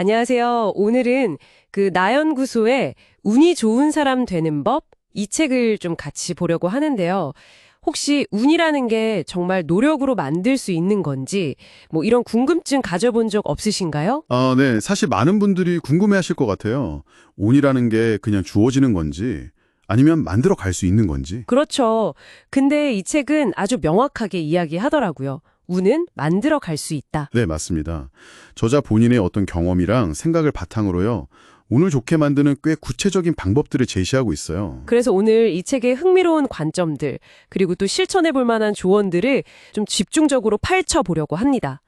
안녕하세요. 오늘은 그 나연구소의 운이 좋은 사람 되는 법 이 책을 좀 같이 보려고 하는데요. 혹시 운이라는 게 정말 노력으로 만들 수 있는 건지 뭐 이런 궁금증 가져본 적 없으신가요? 아, 네. 사실 많은 분들이 궁금해하실 것 같아요. 운이라는 게 그냥 주어지는 건지 아니면 만들어 갈 수 있는 건지. 그렇죠. 근데 이 책은 아주 명확하게 이야기하더라고요. 운은 만들어 갈 수 있다. 네, 맞습니다. 저자 본인의 어떤 경험이랑 생각을 바탕으로요. 운을 좋게 만드는 꽤 구체적인 방법들을 제시하고 있어요. 그래서 오늘 이 책의 흥미로운 관점들, 그리고 또 실천해 볼 만한 조언들을 좀 집중적으로 파헤쳐 보려고 합니다.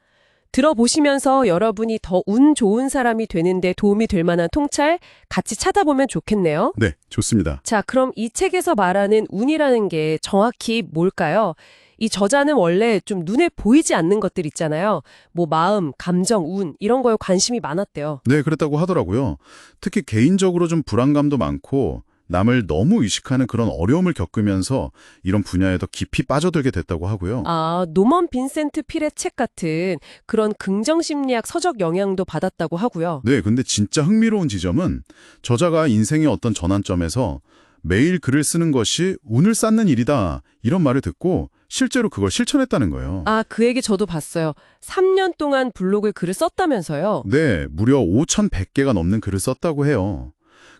들어보시면서 여러분이 더 운 좋은 사람이 되는데 도움이 될 만한 통찰 같이 찾아보면 좋겠네요. 네, 좋습니다. 자, 그럼 이 책에서 말하는 운이라는 게 정확히 뭘까요? 이 저자는 원래 좀 눈에 보이지 않는 것들 있잖아요. 뭐 마음, 감정, 운 이런 거에 관심이 많았대요. 네, 그랬다고 하더라고요. 특히 개인적으로 좀 불안감도 많고 남을 너무 의식하는 그런 어려움을 겪으면서 이런 분야에 더 깊이 빠져들게 됐다고 하고요. 아, 노먼 빈센트 필의 책 같은 그런 긍정 심리학 서적 영향도 받았다고 하고요. 네, 근데 진짜 흥미로운 지점은 저자가 인생의 어떤 전환점에서 매일 글을 쓰는 것이 운을 쌓는 일이다 이런 말을 듣고 실제로 그걸 실천했다는 거예요. 아, 그 얘기 저도 봤어요. 3년 동안 블로그에 글을 썼다면서요. 네, 무려 5,100개가 넘는 글을 썼다고 해요.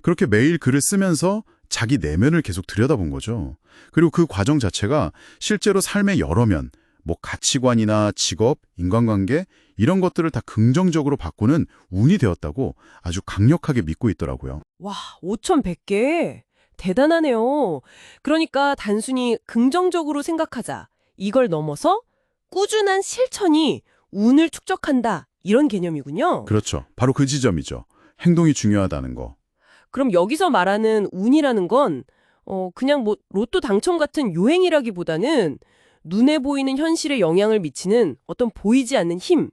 그렇게 매일 글을 쓰면서 자기 내면을 계속 들여다본 거죠. 그리고 그 과정 자체가 실제로 삶의 여러 면, 뭐 가치관이나 직업, 인간관계 이런 것들을 다 긍정적으로 바꾸는 운이 되었다고 아주 강력하게 믿고 있더라고요. 와, 5,100개? 대단하네요. 그러니까 단순히 긍정적으로 생각하자. 이걸 넘어서 꾸준한 실천이 운을 축적한다. 이런 개념이군요. 그렇죠. 바로 그 지점이죠. 행동이 중요하다는 거. 그럼 여기서 말하는 운이라는 건 어, 그냥 뭐 로또 당첨 같은 요행이라기보다는 눈에 보이는 현실에 영향을 미치는 어떤 보이지 않는 힘,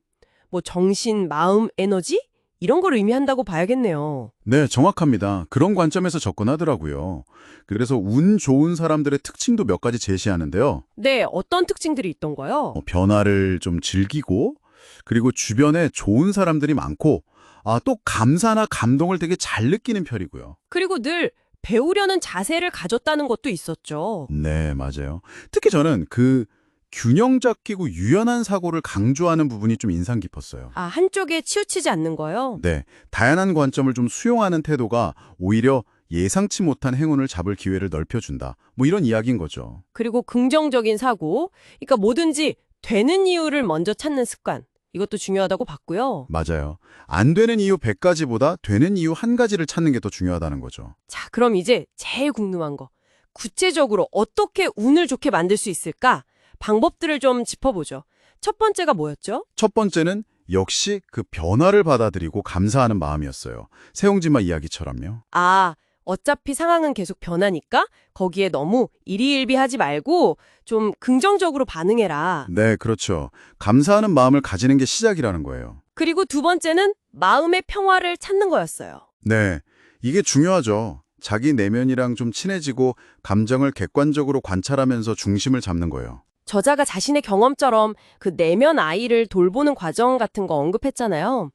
뭐 정신, 마음, 에너지 이런 걸 의미한다고 봐야겠네요. 네, 정확합니다. 그런 관점에서 접근하더라고요. 그래서 운 좋은 사람들의 특징도 몇 가지 제시하는데요. 네, 어떤 특징들이 있던가요? 어, 변화를 좀 즐기고 그리고 주변에 좋은 사람들이 많고 아, 또 감사나 감동을 되게 잘 느끼는 편이고요. 그리고 늘 배우려는 자세를 가졌다는 것도 있었죠. 네, 맞아요. 특히 저는 그 균형 잡히고 유연한 사고를 강조하는 부분이 좀 인상 깊었어요. 아, 한쪽에 치우치지 않는 거요? 네, 다양한 관점을 좀 수용하는 태도가 오히려 예상치 못한 행운을 잡을 기회를 넓혀준다. 뭐 이런 이야기인 거죠. 그리고 긍정적인 사고, 그러니까 뭐든지 되는 이유를 먼저 찾는 습관. 이것도 중요하다고 봤고요. 맞아요. 안 되는 이유 100가지보다 되는 이유 한 가지를 찾는 게 더 중요하다는 거죠. 자, 그럼 이제 제일 궁금한 거. 구체적으로 어떻게 운을 좋게 만들 수 있을까? 방법들을 좀 짚어보죠. 첫 번째가 뭐였죠? 첫 번째는 역시 그 변화를 받아들이고 감사하는 마음이었어요. 세용지마 이야기처럼요. 아, 어차피 상황은 계속 변하니까 거기에 너무 일희일비하지 말고 좀 긍정적으로 반응해라. 네, 그렇죠. 감사하는 마음을 가지는 게 시작이라는 거예요. 그리고 두 번째는 마음의 평화를 찾는 거였어요. 네, 이게 중요하죠. 자기 내면이랑 좀 친해지고 감정을 객관적으로 관찰하면서 중심을 잡는 거예요. 저자가 자신의 경험처럼 그 내면 아이를 돌보는 과정 같은 거 언급했잖아요.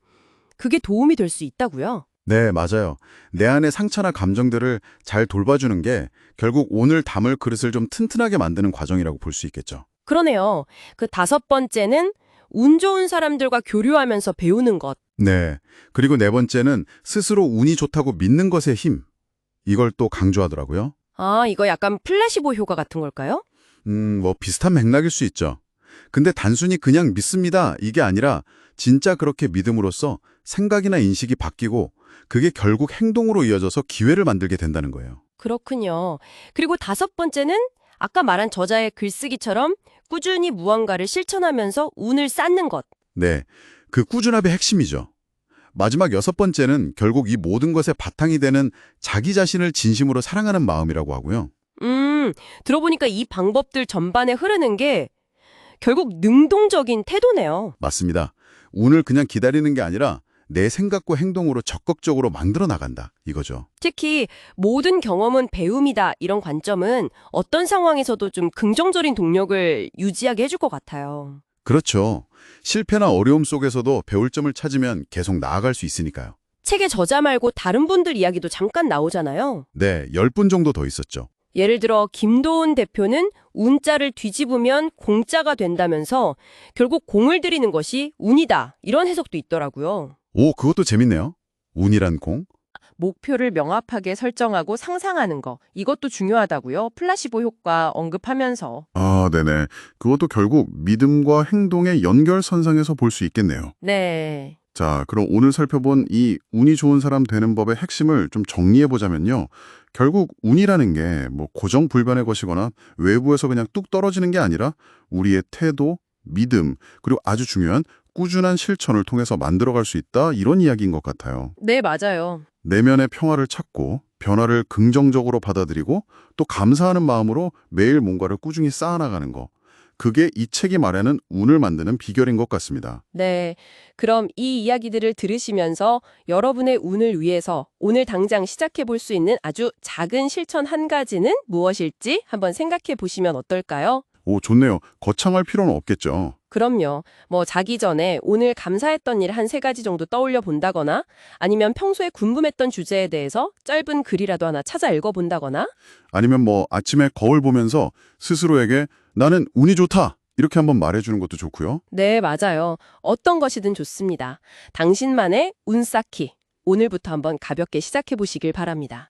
그게 도움이 될 수 있다고요. 네, 맞아요. 내 안의 상처나 감정들을 잘 돌봐주는 게 결국 오늘 담을 그릇을 좀 튼튼하게 만드는 과정이라고 볼 수 있겠죠. 그러네요. 그 다섯 번째는 운 좋은 사람들과 교류하면서 배우는 것. 네. 그리고 네 번째는 스스로 운이 좋다고 믿는 것의 힘. 이걸 또 강조하더라고요. 아, 이거 약간 플래시보 효과 같은 걸까요? 음, 뭐 비슷한 맥락일 수 있죠. 근데 단순히 그냥 믿습니다. 이게 아니라 진짜 그렇게 믿음으로써 생각이나 인식이 바뀌고 그게 결국 행동으로 이어져서 기회를 만들게 된다는 거예요. 그렇군요. 그리고 다섯 번째는 아까 말한 저자의 글쓰기처럼 꾸준히 무언가를 실천하면서 운을 쌓는 것. 네. 그 꾸준함의 핵심이죠. 마지막 여섯 번째는 결국 이 모든 것의 바탕이 되는 자기 자신을 진심으로 사랑하는 마음이라고 하고요. 음, 들어보니까 이 방법들 전반에 흐르는 게 결국 능동적인 태도네요. 맞습니다. 운을 그냥 기다리는 게 아니라 내 생각과 행동으로 적극적으로 만들어 나간다. 이거죠. 특히 모든 경험은 배움이다 이런 관점은 어떤 상황에서도 좀 긍정적인 동력을 유지하게 해줄 것 같아요. 그렇죠. 실패나 어려움 속에서도 배울 점을 찾으면 계속 나아갈 수 있으니까요. 책의 저자 말고 다른 분들 이야기도 잠깐 나오잖아요. 네, 10분 정도 더 있었죠. 예를 들어 김도훈 대표는 운자를 뒤집으면 공짜가 된다면서 결국 공을 들이는 것이 운이다. 이런 해석도 있더라고요. 오, 그것도 재밌네요. 운이란 공? 목표를 명확하게 설정하고 상상하는 거 이것도 중요하다고요. 플라시보 효과 언급하면서 아, 네네. 그것도 결국 믿음과 행동의 연결선상에서 볼 수 있겠네요. 네. 자, 그럼 오늘 살펴본 이 운이 좋은 사람 되는 법의 핵심을 좀 정리해 보자면요. 결국 운이라는 게 뭐 고정불변의 것이거나 외부에서 그냥 뚝 떨어지는 게 아니라 우리의 태도, 믿음, 그리고 아주 중요한 꾸준한 실천을 통해서 만들어갈 수 있다 이런 이야기인 것 같아요. 네, 맞아요. 내면의 평화를 찾고 변화를 긍정적으로 받아들이고 또 감사하는 마음으로 매일 뭔가를 꾸준히 쌓아나가는 거. 그게 이 책이 말하는 운을 만드는 비결인 것 같습니다. 네. 그럼 이 이야기들을 들으시면서 여러분의 운을 위해서 오늘 당장 시작해 볼 수 있는 아주 작은 실천 한 가지는 무엇일지 한번 생각해 보시면 어떨까요? 오, 좋네요. 거창할 필요는 없겠죠. 그럼요. 뭐 자기 전에 오늘 감사했던 일 한 세 가지 정도 떠올려 본다거나 아니면 평소에 궁금했던 주제에 대해서 짧은 글이라도 하나 찾아 읽어 본다거나 아니면 뭐 아침에 거울 보면서 스스로에게 나는 운이 좋다. 이렇게 한번 말해주는 것도 좋고요. 네, 맞아요. 어떤 것이든 좋습니다. 당신만의 운 쌓기. 오늘부터 한번 가볍게 시작해 보시길 바랍니다.